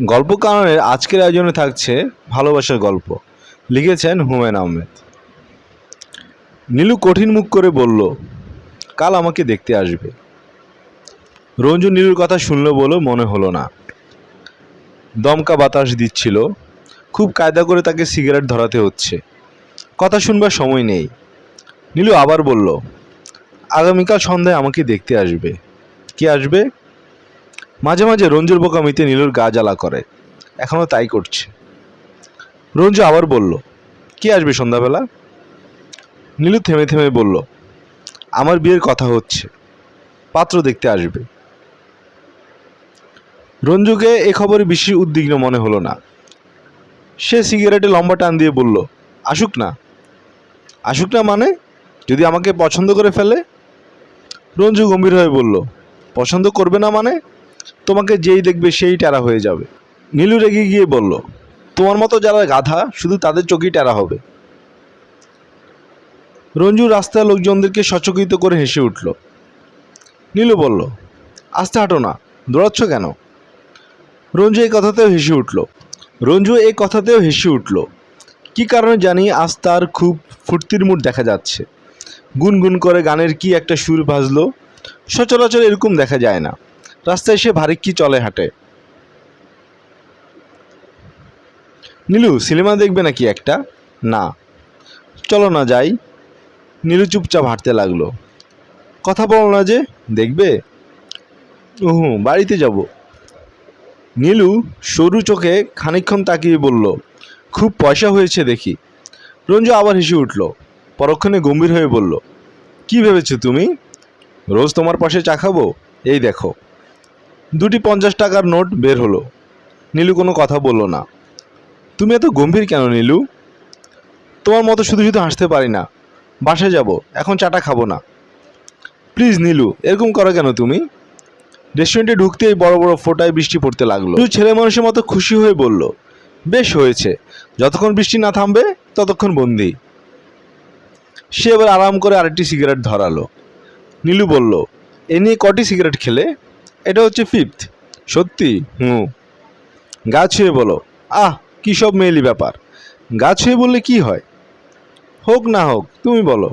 গল্প কারণের আজকের আয়োজনে থাকছে ভালোবাসার গল্প। লিখেছেন হুমায়ুন আহমেদ। নীলু কঠিন মুখ করে বলল, কাল আমাকে দেখতে আসবে। রঞ্জু নীলুর কথা শুনলো বলে মনে হলো না। দমকা বাতাস দিচ্ছিল। খুব কায়দা করে তাকে সিগারেট ধরাতে হচ্ছে। কথা শুনবার সময় নেই। নীলু আবার বলল, আগামীকাল সন্ধ্যায় আমাকে দেখতে আসবে। কে আসবে? মাঝে মাঝে রঞ্জুর বোকামিতে নীলুর গা জ্বালা করে। এখনও তাই করছে। রঞ্জু আবার বলল, কে আসবে সন্ধ্যাবেলা? নীলু থেমে থেমে বলল, আমার বিয়ের কথা হচ্ছে। পাত্র দেখতে আসবে। রঞ্জুকে এ খবরে বেশি উদ্বিগ্ন মনে হলো না। সে সিগারেটে লম্বা টান দিয়ে বলল, আসুক না। আসুক না মানে? যদি আমাকে পছন্দ করে ফেলে? রঞ্জু গম্ভীর হয়ে বলল, পছন্দ করবে না মানে? তোমাকে যেই দেখবে সেই টেরা হয়ে যাবে। নীলু রেগে গিয়ে বলল, তোমার মতো যারা গাধা, শুধু তাদের চোখেই টেরা হবে। রঞ্জু রাস্তার লোকজনদেরকে সচকিত করে হেসে উঠল। নীলু বলল, আস্তে হাঁটো না, দৌড়াচ্ছ কেন? রঞ্জু এই কথাতেও হেসে উঠল। রঞ্জু এই কথাতেও হেসে উঠল, কি কারণে জানি আজ তার খুব ফুর্তির মুড দেখা যাচ্ছে। গুনগুন করে গানের কি একটা সুর ভাজলো সচরাচর এরকম দেখা যায় না। রাস্তায় সে ভারী কি চলে হাঁটে? নীলু, সিনেমা দেখবে নাকি একটা? না। চলো না যাই। নীলু চুপচাপ হাঁটতে লাগল। কথা বলো না যে, দেখবে? হুম বাড়িতে যাব। নীলু সরু চোখে খানিকক্ষণ তাকিয়ে বলল, খুব পয়সা হয়েছে দেখি। রঞ্জু আবার হেসে উঠল, পরক্ষণে গম্ভীর হয়ে বলল, কি ভেবেছো তুমি? রোজ তোমার পাশে চা খাব? এই দেখো। দুটি পঞ্চাশ টাকার নোট বের হলো। নীলু কোনো কথা বলল না। তুমি এত গম্ভীর কেন নীলু? তোমার মতো শুধু শুধু হাসতে পারি না। বাসায় যাব, এখন চাটা খাব না। প্লিজ নীলু, এরকম করো কেন তুমি? রেস্টুরেন্টে ঢুকতেই বড় বড় ফোটায় বৃষ্টি পড়তে লাগল। নীলু ছেলে মানুষের মতো খুশি হয়ে বলল, বেশ হয়েছে। যতক্ষণ বৃষ্টি না থামবে, ততক্ষণ বন্দি। সে এবার আরাম করে আরেকটি সিগারেট ধরালো। নীলু বলল, এ নিয়ে কটি সিগারেট খেলে? এটা হচ্ছে ফিফথ সত্যি? হুম। গা ছুঁয়ে বলো। আহ, কী সব মেয়েলি ব্যাপার। গা ছুঁয়ে বললে কি হয়? হোক না হোক, তুমি বলো।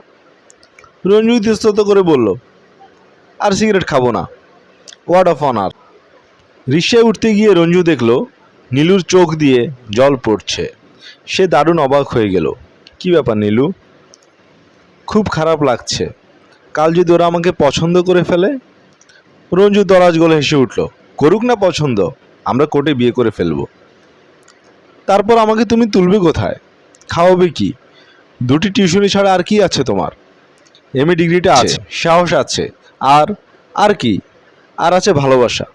রঞ্জু ইতস্তত করে বলল, আর সিগারেট খাব না। ওয়ার্ড অফ অনার রিক্সায় উঠতে গিয়ে রঞ্জু দেখল, নীলুর চোখ দিয়ে জল পড়ছে। সে দারুণ অবাক হয়ে গেল। কি ব্যাপার নীলু? খুব খারাপ লাগছে। কাল যদি ওরা আমাকে পছন্দ করে ফেলে রঞ্জু দরাজ গলে হেসে উঠল করুক না পছন্দ আমরা কোর্টে বিয়ে করে ফেলব। তারপর আমাকে তুমি তুলবে কোথায়? খাওয়াবে কি? দুটি টিউশনি ছাড়া আর কি আছে তোমার? এম এ ডিগ্রিটা আছে। সাহস আছে আর আর কি? আর আছে ভালোবাসা।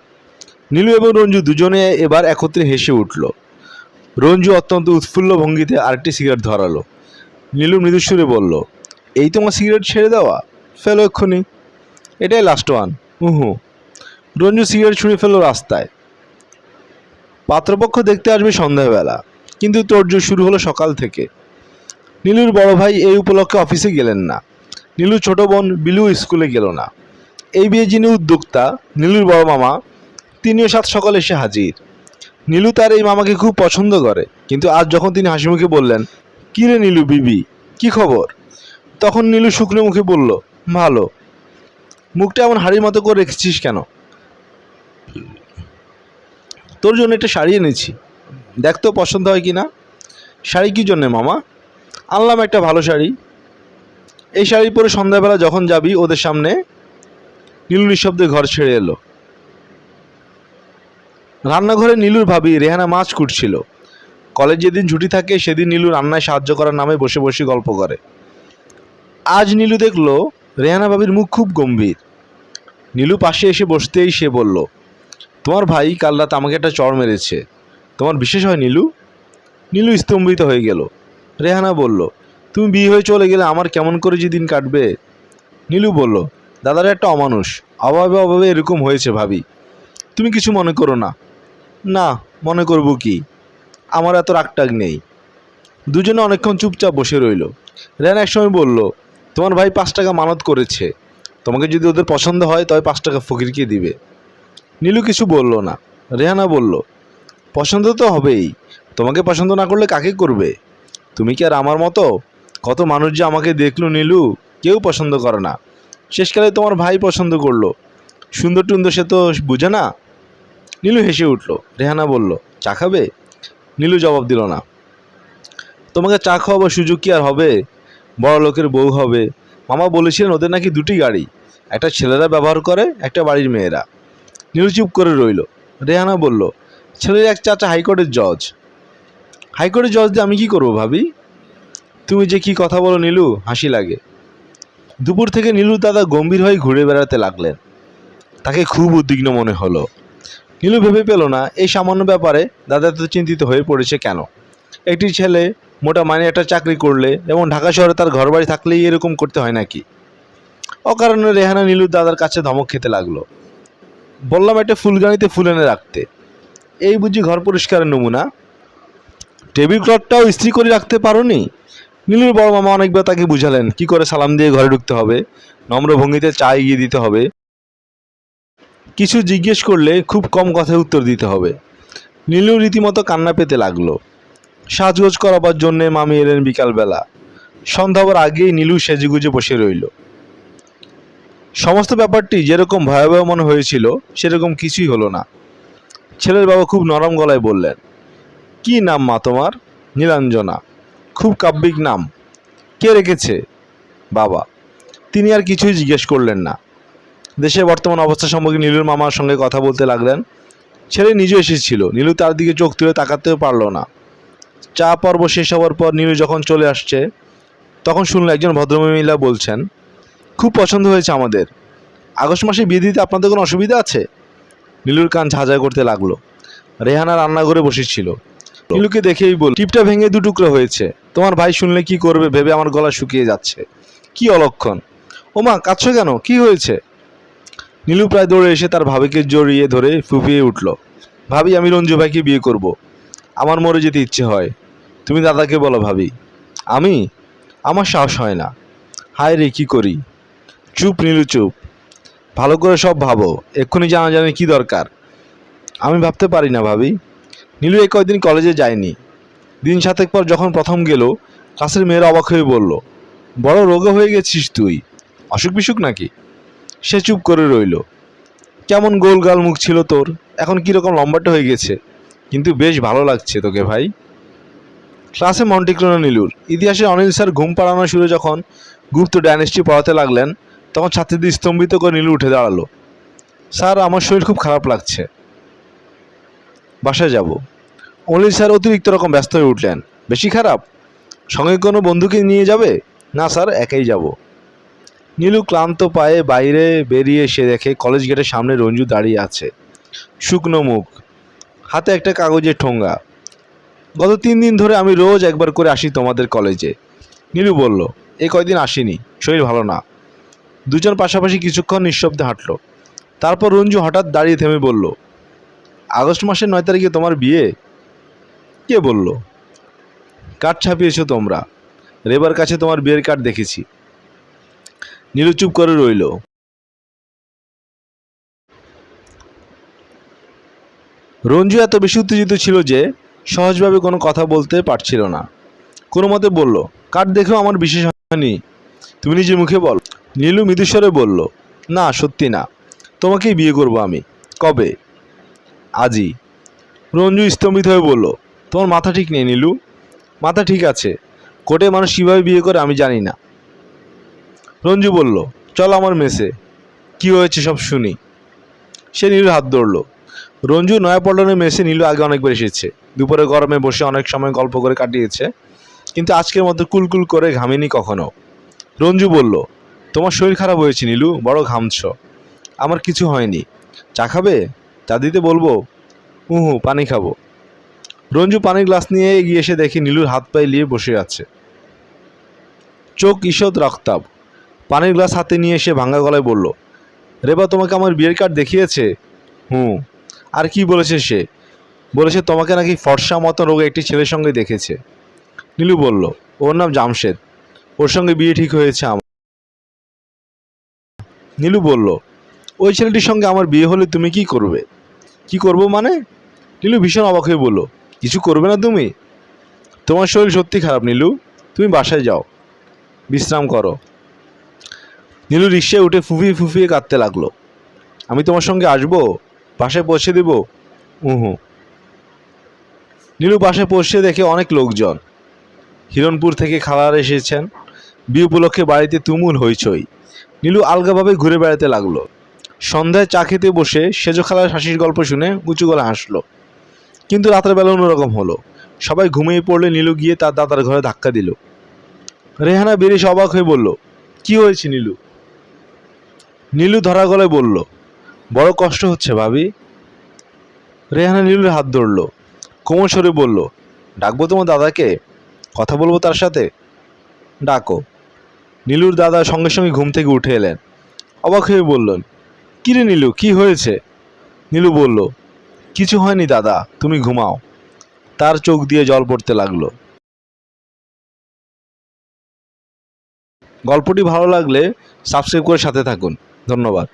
নীলু এবং রঞ্জু দুজনে এবার একত্রে হেসে উঠল। রঞ্জু অত্যন্ত উৎফুল্ল ভঙ্গিতে আরেকটি সিগারেট ধরালো। নীলু মৃদুস্বরে বলল এই তোমার সিগারেট ছেড়ে দেওয়া? ফেলো এক্ষুনি। এটাই লাস্ট ওয়ান হুহু রঞ্জু সিগারেট ছুঁড়ে ফেলল রাস্তায়। পাত্রপক্ষ দেখতে আসবে সন্ধ্যাবেলা, কিন্তু তোর্য শুরু হলো সকাল থেকে। নীলুর বড় ভাই এই উপলক্ষে অফিসে গেলেন না। নীলুর ছোট বোন বিলু স্কুলে গেল না। এই বিয়ে যিনি উদ্যোক্তা, নীলুর বড় মামা, তিনিও সাত সকালে এসে হাজির। নীলু তার এই মামাকে খুব পছন্দ করে, কিন্তু আজ যখন তিনি হাসি মুখে বললেন, কী রে নীলু বিবি, কি খবর? তখন নীলু শুকনো মুখে বলল, ভালো। মুখটা এমন হাড়ির মতো করে রেখেছিস কেন? তোর জন্য একটা শাড়ি এনেছি। দেখ তো পছন্দ হয় কি না শাড়ি কী জন্যে মামা? আনলাম একটা ভালো শাড়ি। এই শাড়ি পরে সন্ধ্যাবেলা যখন যাবি ওদের সামনে নীলু নিঃশব্দে ঘর ছেড়ে এলো। রান্নাঘরে নীলুর ভাবি রেহানা মাছ কুটছিল। কলেজ যেদিন ছুটি থাকে সেদিন নীলু রান্নায় সাহায্য করার নামে বসে বসে গল্প করে। আজ নীলু দেখল রেহানা ভাবির মুখ খুব গম্ভীর। নীলু পাশে এসে বসতেই সে বলল তোমার ভাই কাল রাত আমাকে একটা চড় মেরেছে। তোমার বিশেষ হয় নীলু? নীলু স্তম্ভিত হয়ে গেল। রেহানা বলল, তুমি বিয়ে হয়ে চলে গেলে আমার কেমন করে যে দিন কাটবে? নীলু বলল, দাদার একটা অমানুষ। অভাবে অভাবে এরকম হয়েছে ভাবি। তুমি কিছু মনে করো না। না, মনে করব কি? আমার এত রাগটাগ নেই। দুজনে অনেকক্ষণ চুপচাপ বসে রইল। রেহানা একসময় বলল, তোমার ভাই পাঁচ টাকা মানত করেছে। তোমাকে যদি ওদের পছন্দ হয়, তবে পাঁচ টাকা ফকিরকে দিবে। নীলু কিছু বলল না। রেহানা বলল, পছন্দ তো হবেই। তোমাকে পছন্দ না করলে কাকে করবে? তুমি কি আর আমার মতো? কত মানুষ যে আমাকে দেখল নীলু, কেউ পছন্দ করে না। শেষকালে তোমার ভাই পছন্দ করল। সুন্দর টুন্দর সে তো বুঝে না? নীলু হেসে উঠল। রেহানা বলল, চা খাবে? নীলু জবাব দিল না। তোমাকে চা খাওয়াবার সুযোগ কি আর হবে? বড় লোকের বউ হবে। মামা বলেছিলেন ওদের নাকি দুটি গাড়ি। একটা ছেলেরা ব্যবহার করে, একটা বাড়ির মেয়েরা। নীলু চুপ করে রইল। রেহানা বলল, ছেলের এক চাচা হাইকোর্টের জজ। হাইকোর্টের জজ দিয়ে আমি কি করব ভাবি? তুমি যে কি কথা বলো নীলু, হাসি লাগে। দুপুর থেকে নীলু দাদা গম্ভীর হয়ে ঘুরে বেড়াতে লাগলেন। তাকে খুব উদ্বিগ্ন মনে হলো। নীলু ভেবে পেল না, এই সামান্য ব্যাপারে দাদা এত চিন্তিত হয়ে পড়েছে কেন? একটি ছেলে মোটা মানে একটা চাকরি করলে এবং ঢাকা শহরে তার ঘরবাড়ি থাকলেই এরকম করতে হয় নাকি? অকারণে রেহানা নীলুর দাদার কাছে ধমক খেতে লাগল। বললাম একটা ফুলগানিতে ফুল এনে রাখতে। এই বুঝি ঘর পরিষ্কারের নমুনা? টেবিল ক্লথটাও ইস্ত্রি করে রাখতে পারোনি? নীলুর বড় মামা অনেকবার তাকে বুঝালেন, কি করে সালাম দিয়ে ঘরে ঢুকতে হবে? নম্র ভঙ্গিতে চা এগিয়ে দিতে হবে। কিছু জিজ্ঞেস করলে খুব কম কথায় উত্তর দিতে হবে। নীলু রীতিমতো কান্না পেতে লাগল। সাজগোজ করাবার জন্যে মামি এলেন বিকালবেলা। সন্ধ্যা হবার আগেই নীলু সেজেগুজে বসে রইল। সমস্ত ব্যাপারটি যেরকম ভয়াবহ মনে হয়েছিল, সেরকম কিছুই হলো না। ছেলের বাবা খুব নরম গলায় বললেন, কি নাম মা তোমার? নীলাঞ্জনা। খুব কাব্যিক নাম। কে রেখেছে? বাবা। তিনি আর কিছুই জিজ্ঞেস করলেন না। দেশের বর্তমান অবস্থা সম্পর্কে নীলুর মামার সঙ্গে কথা বলতে লাগলেন? ছেলে নিজে এসেছিল। নীলু তার দিকে চোখ তুলে তাকাতেও পারল না। চা পর্ব শেষ হওয়ার পর নীলু যখন চলে আসছে, তখন শুনলো একজন ভদ্রমহিলা বলছেন খুব পছন্দ হয়েছে আমাদের। আগস্ট মাসে বিয়ে দিতে আপনাদের কোনো অসুবিধা আছে? নীলুর কান ঝাঁঝা করতে লাগল। রেহানা রান্নাঘরে বসেছিল। নীলুকে দেখেই বল টিপটা ভেঙে দু টুকরো হয়েছে। তোমার ভাই শুনলে কি করবে ভেবে আমার গলা শুকিয়ে যাচ্ছে। কি অলক্ষণ। ওমা, কাঁদছো কেন? কি হয়েছে? নীলু প্রায় দৌড়ে এসে তার ভাবিকে জড়িয়ে ধরে ফুপিয়ে উঠল। ভাবি, আমি রঞ্জু ভাইকে বিয়ে করব। আমার মরে যেতে ইচ্ছে হয়। তুমি দাদাকে বলো ভাবি। আমি? আমার সাহস হয় না। হায় রে, কী করি? চুপ, নীলু চুপ। ভালো করে সব ভাবো, এক্ষুনি জানা জানি কি দরকার। আমি ভাবতে পারি না ভাবি। নীলু এই কয়েকদিন কলেজে যায়নি। দিন সাতেক পর যখন প্রথম গেল, ক্লাসের মেয়েরা অবাক হয়ে বলল, বড় রোগে হয়ে গেছিস তুই। অসুখ বিসুখ নাকি? সে চুপ করে রইল। কেমন গোলগাল মুখ ছিল তোর? এখন কীরকম লম্বাটা হয়ে গেছে। কিন্তু বেশ ভালো লাগছে তোকে ভাই। ক্লাসে মন টিকল না নীলুর। ইতিহাসে অনিল স্যার ঘুম পাড়ানো শুরু যখন গুপ্ত ডাইনেস্টি পড়াতে লাগলেন তখন ছাত্রীদের স্তম্ভিত করে নীলু উঠে দাঁড়াল। স্যার, আমার শরীর খুব খারাপ লাগছে। বাসায় যাব। অনিল স্যার, অতিরিক্ত রকম ব্যস্ত হয়ে উঠলেন। বেশি খারাপ? সঙ্গে কোনো বন্ধুকে নিয়ে যাবে? না স্যার, একাই যাব। নীলু ক্লান্ত পায়ে বাইরে বেরিয়ে এসে দেখে কলেজ গেটের সামনে রঞ্জু দাঁড়িয়ে আছে। শুকনো মুখ, হাতে একটা কাগজের ঠোঙ্গা গত তিন দিন ধরে আমি রোজ একবার করে আসি তোমাদের কলেজে। নীলু বলল এই কয়দিন আসিনি? শরীর ভালো না। দুজন পাশাপাশি কিছুক্ষণ নিঃশব্দে হাঁটলো। তারপর রঞ্জু হঠাৎ দাঁড়িয়ে থেমে বলল, আগস্ট মাসের নয় তারিখে তোমার বিয়ে? কে বলল? কার্ড ছাপিয়েছ তোমরা। রেবার কাছে তোমার বিয়ের কার্ড দেখেছি। নীলু চুপ করে রইল। রঞ্জু এত বেশি উত্তেজিত ছিল যে সহজভাবে কোনো কথা বলতে পারছিল না। কোনো মতে বলল, কার্ড দেখেও আমার বিশেষ হয়নি। তুমি নিজের মুখে বল। নীলু মৃদুস্বরে বলল, না, সত্যি না। তোমাকেই বিয়ে করব আমি। কবে? আজই রঞ্জু স্তম্ভিত হয়ে বলল, তোমার মাথা ঠিক নেই নীলু। মাথা ঠিক আছে। কোটে মানুষ কীভাবে বিয়ে করে আমি জানি না। রঞ্জু বলল, চল আমার মেসে। কি হয়েছে সব শুনি। সে নীলুর হাত ধরলো। রঞ্জু নয়াপল্টনের মেসে নীলু আগে অনেকবার এসেছে। দুপুরে গরমে বসে অনেক সময় গল্প করে কাটিয়েছে। কিন্তু আজকের মতো কুলকুল করে ঘামেনি কখনো। রঞ্জু বলল তোমার শরীর খারাপ হয়েছে নীলু, বড় ঘামছ। আমার কিছু হয়নি। চা খাবে? চা দিতে বলব? হুঁ পানি খাব। রঞ্জু পানির গ্লাস নিয়ে এগিয়ে এসে দেখি নীলুর হাত পায়ে নিয়ে বসে আছে। চোখ ঈষৎ রক্তাব পানির গ্লাস হাতে নিয়ে এসে ভাঙ্গা গলায় বলল, রেবা, তোমাকে আমার বিয়ের কার্ড দেখিয়েছে? হুম। আর কি বলেছে সে? বলেছে তোমাকে নাকি ফর্সা মতো রোগে একটি ছেলের সঙ্গে দেখেছে। নীলু বলল, ওর নাম জামশেদ। ওর সঙ্গে বিয়ে ঠিক হয়েছে আমার। নীলু বলল, ওই ছেলেটির সঙ্গে আমার বিয়ে হলে তুমি কি করবে? কি করব মানে? নীলু ভীষণ অবাক হয়ে বলল, কিছু করবে না তুমি? তোমার শরীর সত্যি খারাপ, নীলু। তুমি বাসায় যাও। বিশ্রাম করো। নীলু রিক্সায় উঠে ফুফিয়ে ফুফিয়ে কাঁদতে লাগল, আমি তোমার সঙ্গে আসব? বাসায় পৌঁছে দেব? উহু। নীলু বাসায় পৌঁছে দেখে অনেক লোকজন। হিরণপুর থেকে খালার এসেছেন। বিয়ে উপলক্ষে বাড়িতে তুমুল হইচই। নীলু আলগাভাবে ঘুরে বেড়াতে লাগল। সন্ধ্যায় চা খেতে বসে সেজো খালার হাসির গল্প শুনে উঁচু গলা হাসলো। কিন্তু রাতের বেলা অন্যরকম হলো। সবাই ঘুমিয়ে পড়লে নীলু গিয়ে তার দাদার ঘরে ধাক্কা দিল। রেহানা বেরিয়ে অবাক হয়ে বলল, কি হয়েছে নীলু? নীলু ধরা গলায় বলল, বড় কষ্ট হচ্ছে ভাবি। রেহানা নীলুর হাত ধরলো কোমল সরে বলল, ডাকবো তোমার দাদাকে? কথা বলব তার সাথে? ডাকো। নীলুর দাদা সঙ্গে সঙ্গে ঘুম থেকে উঠে এলেন। অবাক হয়ে বললেন, কিরে নীলু, কি হয়েছে? নীলু বলল, কিছু হয়নি দাদা, তুমি ঘুমাও। তার চোখ দিয়ে জল পড়তে লাগল। গল্পটি ভালো লাগলে সাবস্ক্রাইব করে সাথে থাকুন। ধন্যবাদ।